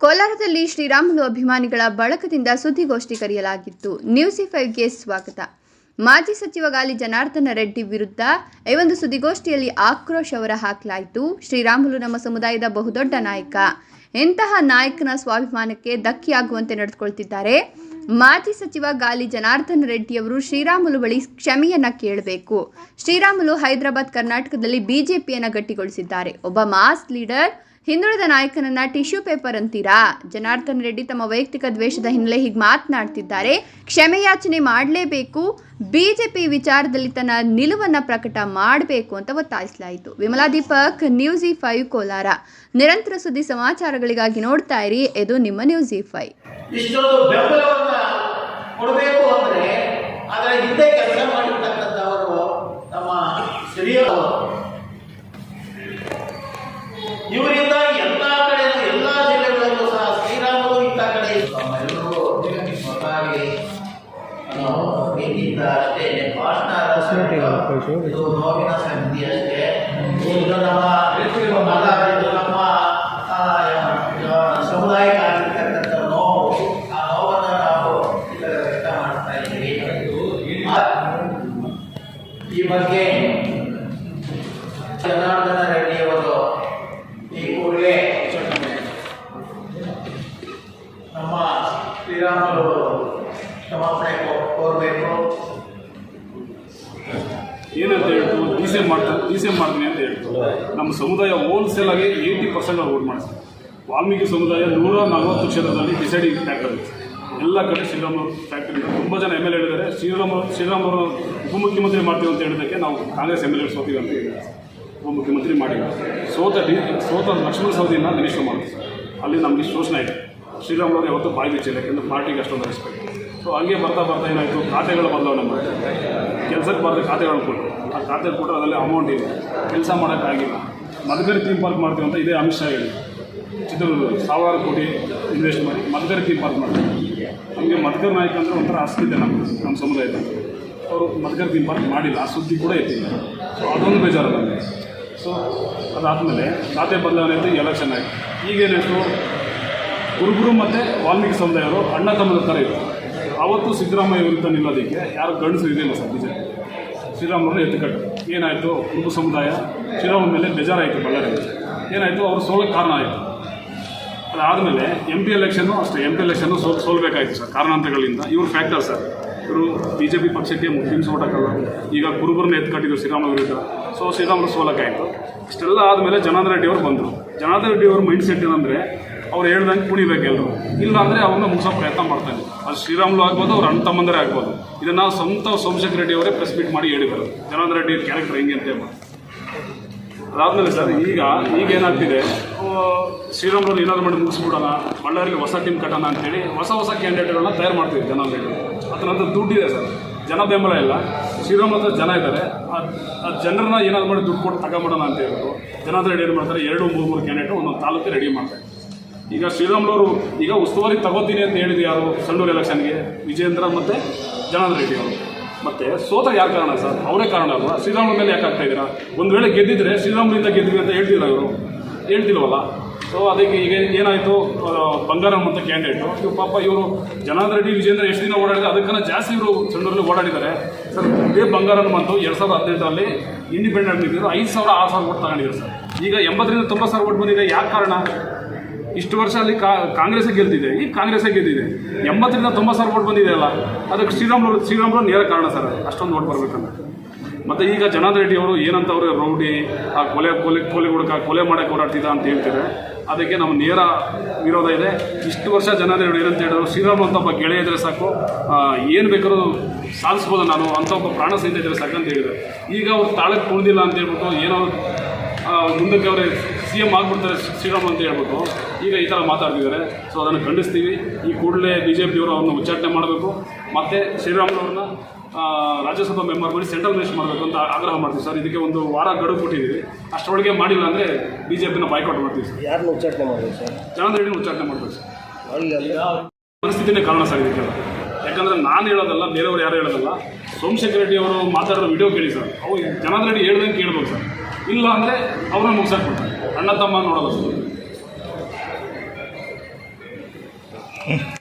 ಕೋಲಾರದಲ್ಲಿ ಶ್ರೀರಾಮುಲು ಅಭಿಮಾನಿಗಳ ಬಳಕದಿಂದ ಸುದ್ದಿಗೋಷ್ಠಿ ಕರೆಯಲಾಗಿತ್ತು. ನ್ಯೂಸಿ ಫೈವ್ಗೆ ಸ್ವಾಗತ. ಮಾಜಿ ಸಚಿವ ಗಾಲಿ ಜನಾರ್ದನ ರೆಡ್ಡಿ ವಿರುದ್ಧ ಈ ಒಂದು ಸುದ್ದಿಗೋಷ್ಠಿಯಲ್ಲಿ ಆಕ್ರೋಶ ಹೊರ ಹಾಕಲಾಯಿತು ಶ್ರೀರಾಮುಲು ನಮ್ಮ ಸಮುದಾಯದ ಬಹುದೊಡ್ಡ ನಾಯಕ. ಇಂತಹ ನಾಯಕನ ಸ್ವಾಭಿಮಾನಕ್ಕೆ ಧಕ್ಕೆಯಾಗುವಂತೆ ನಡೆದುಕೊಳ್ತಿದ್ದಾರೆ. ಮಾಜಿ ಸಚಿವ ಗಾಲಿ ಜನಾರ್ದನ ರೆಡ್ಡಿಯವರು ಶ್ರೀರಾಮುಲು ಬಳಿ ಕ್ಷಮೆಯನ್ನ ಕೇಳಬೇಕು. ಶ್ರೀರಾಮುಲು ಹೈದರಾಬಾದ್ ಕರ್ನಾಟಕದಲ್ಲಿ ಬಿಜೆಪಿಯನ್ನು ಗಟ್ಟಿಗೊಳಿಸಿದ್ದಾರೆ. ಒಬ್ಬ ಮಾಸ್ ಲೀಡರ್ ಹಿಂದುಳಿದ ನಾಯಕನನ್ನ ಟಿಶ್ಯೂ ಪೇಪರ್ ಅಂತೀರಾ? ಜನಾರ್ದನ್ ರೆಡ್ಡಿ ತಮ್ಮ ವೈಯಕ್ತಿಕ ದ್ವೇಷದ ಹಿನ್ನೆಲೆ ಹೀಗೆ ಮಾತನಾಡ್ತಿದ್ದಾರೆ. ಕ್ಷಮೆಯಾಚನೆ ಮಾಡಲೇಬೇಕು. ಬಿಜೆಪಿ ವಿಚಾರದಲ್ಲಿ ತನ್ನ ನಿಲುವನ್ನ ಪ್ರಕಟ ಮಾಡಬೇಕು ಅಂತ ಒತ್ತಾಯಿಸಲಾಯಿತು. Vimala Deepak, news five, Kolar. ನಿರಂತರ ಸುದ್ದಿ ಸಮಾಚಾರಗಳಿಗಾಗಿ ನೋಡ್ತಾ ಇರಿ. ಇದು ನಿಮ್ಮ ನ್ಯೂಸ್ ಫೈವ್. ಕೊಡಬೇಕು ಇದು ಈ ಬಗ್ಗೆ ಜನಾರ್ದನ ರೆಡ್ಡಿಯವರು ಈ ಕೂಡಲೇ ನಮ್ಮ ಶ್ರೀರಾಮರು ಕ್ಷಮಾಪಣೆ ಕೋ- ಕೋರಬೇಕು ಏನಂತ ಹೇಳ್ತು D C M D C ಮಾಡ್ತೀನಿ ಅಂತ ಹೇಳ್ತು ನಮ್ಮ ಸಮುದಾಯ ಹೋಲ್ಸೇಲ್ ಆಗಿ ಏಯ್ಟಿ ಪರ್ಸೆಂಟ್ ಅವ್ರು ವೋಟ್ ಮಾಡಿಸ್ತಾರೆ ವಾಲ್ಮೀಕಿ ಸಮುದಾಯ ನೂರ ನಲವತ್ತು ಕ್ಷೇತ್ರದಲ್ಲಿ ಡಿಸೈಡಿಂಗ್ ಫ್ಯಾಕ್ಟರ್ ಎಲ್ಲ ಕಡೆ ಶ್ರೀರಾಮ ಫ್ಯಾಕ್ಟರಿ ತುಂಬ ಜನ ಎಂ ಎಲ್ ಎ ಶ್ರೀರಾಮ ಶ್ರೀರಾಮರು ಉಪಮುಖ್ಯಮಂತ್ರಿ ಮಾಡ್ತೀವಿ ಅಂತ ಹೇಳಿದಕ್ಕೆ ನಾವು ಕಾಂಗ್ರೆಸ್ ಎಂ ಎಲ್ ಎ ಸೋತೀವಿ ಅಂತ ಹೇಳಿದ್ದಾರೆ. ಉಪಮುಖ್ಯಮಂತ್ರಿ ಮಾಡಿ ಸೋತ ಡಿ ಸೋತ ಲಕ್ಷ್ಮಣ ಸೌದಿಯನ್ನು ನಿರೀಕ್ಷೆ ಮಾಡ್ತೀವಿ ಅಲ್ಲಿ ನಮಗೆ ಶೋಷಣೆ ಇದೆ ಶ್ರೀರಾಮುಲು ಯಾವತ್ತೂ ಬಾಯಿ ಬಿಚ್ಚಿಲ್ಲ, ಯಾಕೆಂದರೆ ಪಾರ್ಟಿಗೆ ಅಷ್ಟೊಂದು ರೆಸ್ಪೆಕ್ಟ್ ಸೊ ಹಂಗೆ ಬರ್ತಾ ಬರ್ತಾ ಏನಾಯಿತು? ಖಾತೆಗಳು ಬದಲಾವಣೆ ಮಾಡಿ ಕೆಲಸಕ್ಕೆ ಬರೋದು ಖಾತೆಗಳು ಕೊಟ್ಟರು ಆ ಖಾತೆ ಕೊಟ್ಟರೆ ಅದರಲ್ಲಿ ಅಮೌಂಟ್ ಇದೆ. ಕೆಲಸ ಮಾಡೋಕ್ಕಾಗಿಲ್ಲ ಮದಗರಿ ಥೀಮ್ ಪಾರ್ಕ್ ಮಾಡ್ತೀವಿ ಅಂತ ಇದೇ ಅಮಿತ್ ಶಾ ಹೇಳಿ ಚಿತ್ರದುರ್ಗ, ಸಾವಿರಾರು ಕೋಟಿ ಇನ್ವೆಸ್ಟ್ ಮಾಡಿ ಮದಗರಿ ಥೀಮ್ ಪಾರ್ಕ್ ಮಾಡ್ತೀವಿ. ನಮಗೆ ಮದಕರ್ ನಾಯಕ ಅಂದರೆ ಒಂಥರ ಆಸ್ತಿದೆ ನಮ್ಮ ನಮ್ಮ ಸಮುದಾಯದಲ್ಲಿ. ಅವರು ಮದಕರಿ ಥೀಮ್ ಪಾರ್ಕ್ ಮಾಡಿಲ್ಲ, ಆ ಸುದ್ದಿ ಕೂಡ ಇತ್ತು ಸೊ ಅದೊಂದು ಬೇಜಾರು ನನಗೆ ಸೊ ಅದಾದಮೇಲೆ ಖಾತೆ ಬದಲಾವಣೆ ಅಂತ ಎಲೆಕ್ಷನ್ ಆಯಿತು. ಈಗೇನಾಯಿತು ಕುರುಬರು ಮತ್ತು ವಾಲ್ಮೀಕಿ ಸಮುದಾಯವರು ಅಣ್ಣ ತಮ್ಮದ ಥರ ಇತ್ತು. ಅವತ್ತು ಸಿದ್ದರಾಮಯ್ಯ ವಿರುದ್ಧ ನಿಲ್ಲೋದಕ್ಕೆ ಯಾರು ಗಂಡಸರು ಇರಲಿಲ್ಲ ಸರ್ ನಿಜ ಶ್ರೀರಾಮರು ಎತ್ತುಕಟ್ಟು ಏನಾಯಿತು? ಕುರುಬು ಸಮುದಾಯ ಶ್ರೀರಾಮ ಮೇಲೆ ಬೇಜಾರಾಯಿತು ಬಳ್ಳಾರಿ ಏನಾಯಿತು? ಅವರು ಸೋಲಕ್ಕೆ ಕಾರಣ ಆಯಿತು. ಅದಾದಮೇಲೆ ಎಂ ಪಿ ಎಲೆಕ್ಷನ್ನು ಅಷ್ಟೇ ಎಂ ಪಿ ಎಲೆಕ್ಷನ್ನು ಸೋಲ್ ಸೋಲ್ಬೇಕಾಯಿತು ಸರ್, ಕಾರಣಾಂತರಗಳಿಂದ. ಇವರು ಫ್ಯಾಕ್ಟರ್ ಸರ್. ಇವರು ಬಿ ಜೆ ಪಿ ಪಕ್ಷಕ್ಕೆ ಮುಸ್ಲಿಮ್ಸ್ ಸೋಟಕ್ಕಲ್ಲ ಈಗ ಕುರುಬರನ್ನ ಎತ್ಕಟ್ಟಿದ್ರು ಶ್ರೀರಾಮ ವಿರುದ್ಧ. ಸೊ ಶ್ರೀರಾಮರು ಸೋಲಕ್ಕಾಯಿತು ಇಷ್ಟೆಲ್ಲ ಆದಮೇಲೆ ಜನಾರ್ದನ ರೆಡ್ಡಿ ಅವರು ಬಂದರು. ಜನಾರ್ದನ ರೆಡ್ಡಿ ಅವ್ರ ಮೈಂಡ್ ಸೆಟ್ ಏನಂದರೆ, ಅವ್ರು ಹೇಳ್ದಂಗೆ ಕುಣಿಬೇಕು ಎಲ್ಲರೂ ಇಲ್ಲ ಅಂದರೆ ಅವ್ರನ್ನ ಮುಗಿಸೋ ಪ್ರಯತ್ನ ಮಾಡ್ತಾನೆ ಅದು ಶ್ರೀರಾಮುಲು ಆಗ್ಬೋದು, ಅವ್ರ ಅಣ್ಣ ಆಗ್ಬೋದು. ಇದನ್ನು ಸ್ವಂತ ಸೋಮಶೇಖರ್ ರೆಡ್ಡಿ ಅವರೇ ಪ್ರೆಸ್ ಮೀಟ್ ಮಾಡಿ ಹೇಳಿದರು. ಜನಾರ್ದನ ರೆಡ್ಡಿ ಕ್ಯಾರೆಕ್ಟರ್ ಹೆಂಗೆ ಅಂತ ಅದಾದಮೇಲೆ ಸರ್, ಈಗ ಈಗ ಏನಾಗ್ತಿದೆ ಏನಾದರೂ ಮಾಡಿ ಮುಗಿಸ್ಬಿಡೋಣ, ಬಳ್ಳಾರಿಗೆ ಹೊಸ ಟೀಮ್ ಕಟ್ಟೋಣ ಅಂತೇಳಿ ಹೊಸ ಹೊಸ ಕ್ಯಾಂಡಿಡೇಟ್ಗಳನ್ನ ತಯಾರು ಮಾಡ್ತೀವಿ ಜನ ಅದರ ನಂತರ ದುಡ್ಡಿದೆ ಸರ್. ಜನ ಬೆಂಬಲ ಇಲ್ಲ. ಶ್ರೀರಾಮ್ ಹತ್ರ ಜನ ಇದ್ದಾರೆ. ಆ ಜನರನ್ನ ಏನಾದ್ರು ಮಾಡಿ ದುಡ್ಡು ಕೊಟ್ಟು ತಗೊಂಬಿಡೋಣ ಅಂತ ಹೇಳ್ಬಿಟ್ಟು ಜನ ರೆಡಿ ಏನು ಮಾಡ್ತಾರೆ. ಎರಡು, ಮೂರು ಮೂರು ಕ್ಯಾಂಡಿಡೇಟ್ ಒಂದೊಂದು ತಾಲೂಕು ರೆಡಿ ಮಾಡ್ತಾರೆ. ಈಗ ಶ್ರೀರಾಮುಲವರು ಈಗ ಉಸ್ತುವಾರಿ ತಗೋತೀನಿ ಅಂತ ಹೇಳಿದ್ರು ಯಾರು? ಸಂಡೂರು ಎಲೆಕ್ಷನ್ಗೆ ವಿಜೇಂದ್ರ ಮತ್ತು ಜನಾರ್ದನ್ ರೆಡ್ಡಿ ಅವರು. ಮತ್ತೆ ಸೋತ ಯಾರು ಕಾರಣ ಸರ್? ಅವರೇ ಕಾರಣ ಅಲ್ವಾ? ಶ್ರೀರಾಮುಲ ಮೇಲೆ ಯಾಕೆ ಆಗ್ತಾ ಇದ್ದೀರಾ? ಒಂದು ವೇಳೆ ಗೆದ್ದಿದ್ರೆ ಶ್ರೀರಾಮುಲಿಂದ ಗೆದ್ದಿದ್ರಿ ಅಂತ ಹೇಳ್ತಿದ್ರು ಇವರು? ಹೇಳ್ತಿಲ್ವಲ್ಲ? ಸೊ ಅದಕ್ಕೆ ಈಗ ಏನಾಯಿತು? ಬಂಗಾರ ಮತ್ತು ಕ್ಯಾಂಡಿಡೇಟು ಇವ್ರು ಪಾಪ ಇವರು ಜನಾರ್ದನ ರೆಡ್ಡಿ, ವಿಜೇಂದ್ರ ಎಷ್ಟು ದಿನ ಓಡಾಡಿದ್ರೆ ಅದಕ್ಕನ್ನ ಜಾಸ್ತಿ ಇವರು ಸಂಡೂರಲ್ಲಿ ಓಡಾಡಿದ್ದಾರೆ. ಸರ್, ಇದೇ ಬಂಗಾರನ ಬಂತು ಎರಡು ಸಾವಿರದ ಹದಿನೆಂಟರಲ್ಲಿ ಇಂಡಿಪೆಂಡೆಂಟ್ ನಿಂತಿದ್ರು ಐದು ಸಾವಿರ, ಆರು ಸಾವಿರ ಓಟ್ ತಗೊಂಡಿದ್ದಾರೆ ಸರ್. ಈಗ ಎಂಬತ್ತರಿಂದ ತೊಂಬತ್ತು ಸಾವಿರ ಓಟ್ ಬಂದಿದೆ. ಯಾಕೆ ಕಾರಣ? ಇಷ್ಟು ವರ್ಷ ಅಲ್ಲಿ ಕಾ, ಕಾಂಗ್ರೆಸ್ಸೇ ಗೆಲ್ತಿದೆ. ಈಗ ಕಾಂಗ್ರೆಸ್ಸೇ ಗೆದ್ದಿದೆ. ಎಂಬತ್ತರಿಂದ ತೊಂಬತ್ತು ಸಾವಿರ ಓಟ್ ಬಂದಿದೆ ಅಲ್ಲ? ಅದಕ್ಕೆ ಶ್ರೀರಾಮ್ ಶ್ರೀರಾಮುಲು ನೇರ ಕಾರಣ ಸರ್. ಅಷ್ಟೊಂದು ಓಟ್ ಬರ್ಬೇಕಂತ. ಮತ್ತು ಈಗ ಜನಾರ್ದನ್ ರೆಡ್ಡಿ ಅವರು ಏನಂತ ಅವರು ರೌಡಿ, ಆ ಕೊಲೆ ಕೊಲೆ ಕೊಲೆ ಹುಡುಕ, ಕೊಲೆ ಮಾಡಕ್ಕೆ ಹೋರಾಡ್ತಿದ್ದ ಅಂತ ಹೇಳ್ತಾರೆ. ಅದಕ್ಕೆ ನಮ್ಮ ನೇರ ವಿರೋಧ ಇದೆ. ಇಷ್ಟು ವರ್ಷ ಜನಾರ್ದನ ರೆಡ್ಡಿ ಏನಂತ ಹೇಳಿದ್ರು ಶ್ರೀರಾಮ್ ಅಂತ ಒಬ್ಬ ಗೆಳೆಯ ಇದ್ರೆ ಸಾಕು ಏನು ಬೇಕಾದ್ರೂ ಸಾಧಿಸ್ಬೋದು ನಾನು, ಅಂತ ಒಬ್ಬ ಪ್ರಾಣ ಸಹಿತ ಇದ್ರೆ ಸಾಕು ಅಂತ ಹೇಳಿದ್ರು. ಈಗ ಅವ್ರು ತಾಳಕ್ಕೆ ಕುಳಿದಿಲ್ಲ ಅಂತ ಹೇಳ್ಬಿಟ್ಟು ಏನೋ ಮುಂದಕ್ಕೆ ಅವರೇ ಸಿ ಎಂ ಆಗ್ಬಿಡ್ತಾರೆ ಶ್ರೀರಾಮ್ ಅಂತ ಹೇಳ್ಬಿಟ್ಟು. ಈಗ ಈ ಥರ ಮಾತಾಡ್ತಿದ್ದಾರೆ. ಸೊ ಅದನ್ನು ಖಂಡಿಸ್ತೀವಿ. ಈ ಕೂಡಲೇ ಬಿ ಜೆ ಪಿಯವರು ಅವ್ರನ್ನ ಉಚ್ಚಾಟನೆ ಮಾಡಬೇಕು. ಮತ್ತು ಶ್ರೀರಾಮ್ನವ್ರನ್ನ ರಾಜ್ಯಸಭಾ ಮೆಂಬರ್ ಮಾಡಿ ಸೆಂಟ್ರಲ್ ಮಿನಿಸ್ಟರ್ ಮಾಡಬೇಕು ಅಂತ ಆಗ್ರಹ ಮಾಡ್ತೀವಿ. ಸರ್ ಇದಕ್ಕೆ ಒಂದು ವಾರ ಗಡುವು ಕೊಟ್ಟಿದ್ದೀವಿ. ಅಷ್ಟರೊಳಗೆ ಮಾಡಿಲ್ಲ ಅಂದರೆ ಬಿ ಜೆ ಪಿನ ಬಾಯ್ಕಾಟ್ ಮಾಡ್ತೀವಿ ಸರ್ ಯಾರನ್ನ ಉಚ್ಚಾಟನೆ ಮಾಡಬೇಕು ಸರ್ ಜನಾರ್ದನ ರೆಡ್ಡಿನ ಉಚ್ಚಾಟನೆ ಮಾಡಬೇಕು ಸರ್ ಪರಿಸ್ಥಿತಿನೇ ಕಾರಣ ಸರ್ ಇದಕ್ಕೆಲ್ಲ ಯಾಕಂದರೆ ನಾನು ಹೇಳೋದಲ್ಲ ಬೇರೆಯವರು ಯಾರು ಹೇಳೋದಲ್ಲ ಸೋಮಶೇಖರ್ ರೆಡ್ಡಿ ಅವರು ಮಾತಾಡೋ ವಿಡಿಯೋ ಕೇಳಿ ಸರ್ ಅವು ಜನಾರ್ದನ ರೆಡ್ಡಿ ಹೇಳ್ದಂಗೆ ಕೇಳ್ಬೋದು ಸರ್ ಇಲ್ಲ ಅಂದರೆ ಅವ್ರನ್ನ ಮುಗಿಸ್ಬಿಡ್ತಾರೆ ಅಣ್ಣ ತಮ್ಮ ನೋಡೋದು